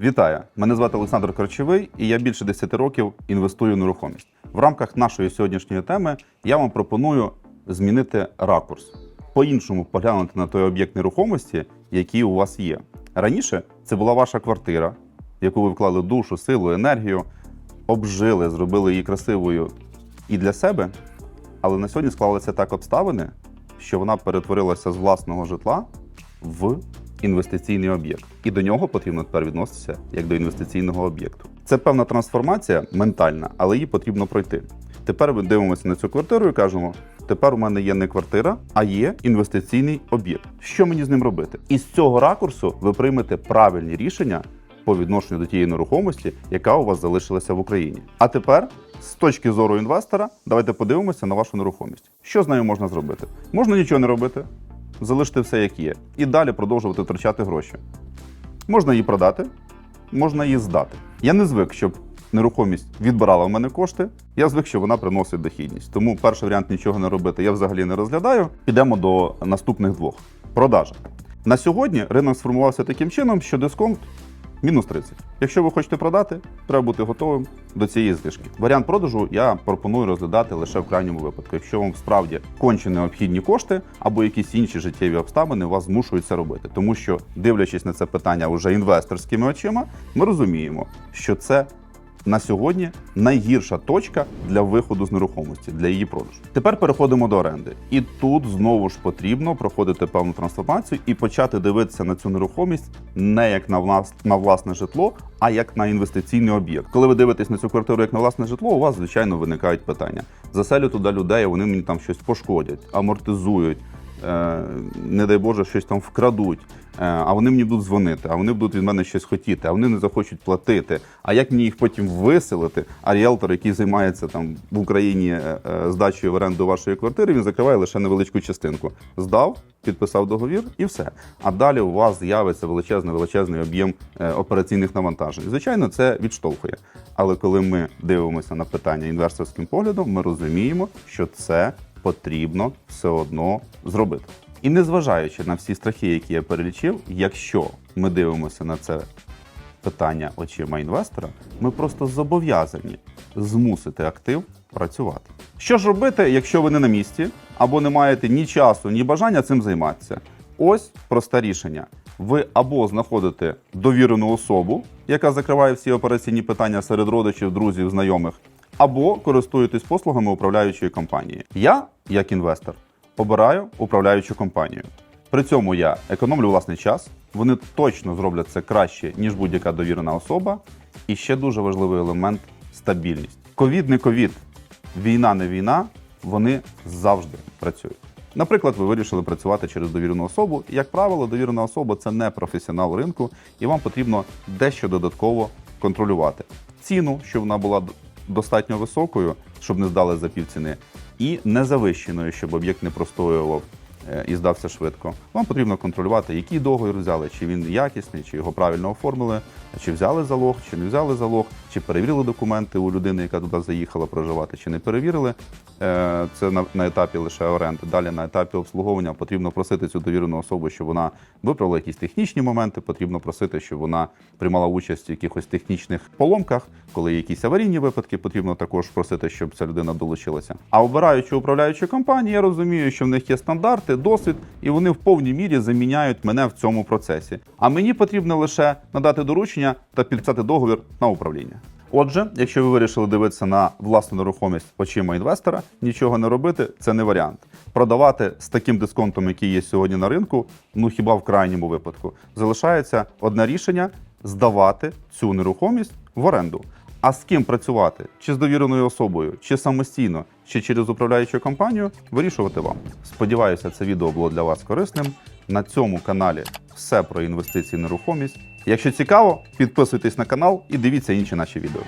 Вітаю! Мене звати Олександр Корчовий, і я більше 10 років інвестую в нерухомість. В рамках нашої сьогоднішньої теми я вам пропоную змінити ракурс, по-іншому поглянути на той об'єкт нерухомості, який у вас є. Раніше це була ваша квартира, в яку ви вклали душу, силу, енергію, обжили, зробили її красивою і для себе. Але на сьогодні склалися так обставини, що вона перетворилася з власного житла в інвестиційний об'єкт. І до нього потрібно тепер відноситися як до інвестиційного об'єкту. Це певна трансформація ментальна, але її потрібно пройти. Тепер ми дивимося на цю квартиру і кажемо: тепер у мене є не квартира, а є інвестиційний об'єкт. Що мені з ним робити? І з цього ракурсу ви приймете правильні рішення по відношенню до тієї нерухомості, яка у вас залишилася в Україні. А тепер, з точки зору інвестора, давайте подивимося на вашу нерухомість. Що з нею можна зробити? Можна нічого не робити, залишити все як є, і далі продовжувати втрачати гроші. Можна її продати, можна її здати. Я не звик, щоб нерухомість відбирала в мене кошти. Я звик, що вона приносить дохідність. Тому перший варіант нічого не робити я взагалі не розглядаю. Підемо до наступних двох: продажа. На сьогодні ринок сформувався таким чином, що дисконт мінус 30. Якщо ви хочете продати, треба бути готовим до цієї знижки. Варіант продажу я пропоную розглядати лише в крайньому випадку. Якщо вам справді конче необхідні кошти або якісь інші життєві обставини вас змушують це робити. Тому що, дивлячись на це питання уже інвесторськими очима, ми розуміємо, що це на сьогодні найгірша точка для виходу з нерухомості, для її продажу. Тепер переходимо до оренди. І тут знову ж потрібно проходити певну трансформацію і почати дивитися на цю нерухомість не як на влас... на власне житло, а як на інвестиційний об'єкт. Коли ви дивитесь на цю квартиру як на власне житло, у вас звичайно виникають питання. Заселю туди людей, вони мені там щось пошкодять, амортизують. Е, Не дай Боже, щось там вкрадуть, е, а вони мені будуть дзвонити, а вони будуть від мене щось хотіти, а вони не захочуть платити. А як мені їх потім виселити? А ріелтор, який займається там в Україні е, здачею в оренду вашої квартири, він закриває лише невеличку частинку. Здав, підписав договір і все. А далі у вас з'явиться величезний величезний об'єм операційних навантажень. Звичайно, це відштовхує. Але коли ми дивимося на питання інвесторським поглядом, ми розуміємо, що це потрібно все одно зробити. І незважаючи на всі страхи, які я перелічив, якщо ми дивимося на це питання очима інвестора, ми просто зобов'язані змусити актив працювати. Що ж робити, якщо ви не на місці або не маєте ні часу, ні бажання цим займатися? Ось просте рішення. Ви або знаходите довірену особу, яка закриває всі операційні питання серед родичів, друзів, знайомих, або користуєтесь послугами управляючої компанії. Я, як інвестор, обираю управляючу компанію. При цьому я економлю власний час, вони точно зроблять це краще, ніж будь-яка довірена особа. І ще дуже важливий елемент стабільність. Ковід не ковід, війна не війна, вони завжди працюють. Наприклад, ви вирішили працювати через довірену особу. Як правило, довірена особа це не професіонал ринку, і вам потрібно дещо додатково контролювати ціну, щоб вона була достатньо високою, щоб не здали за півціни, і не завищеною, щоб об'єкт не простоював і здався швидко. Вам потрібно контролювати, який договір взяли, чи він якісний, чи його правильно оформили, чи взяли залог, чи не взяли залог, чи перевірили документи у людини, яка туди заїхала проживати, чи не перевірили. Е, Це на, етапі лише оренди. Далі на етапі обслуговування потрібно просити цю довірену особу, щоб вона виправила якісь технічні моменти. Потрібно просити, щоб вона приймала участь в якихось технічних поломках, коли є якісь аварійні випадки, потрібно також просити, щоб ця людина долучилася. А обираючи управляючу компанію, я розумію, що в них є стандарти, досвід, і вони в повній мірі заміняють мене в цьому процесі. А мені потрібно лише надати доручення та підписати договір на управління. Отже, якщо ви вирішили дивитися на власну нерухомість очима інвестора, нічого не робити це не варіант. Продавати з таким дисконтом, який є сьогодні на ринку, ну хіба в крайньому випадку, залишається одне рішення здавати цю нерухомість в оренду. А з ким працювати? Чи з довіреною особою, чи самостійно, чи через управляючу компанію, вирішувати вам. Сподіваюся, це відео було для вас корисним. На цьому каналі все про інвестиції нерухомість. Якщо цікаво, підписуйтесь на канал і дивіться інші наші відео.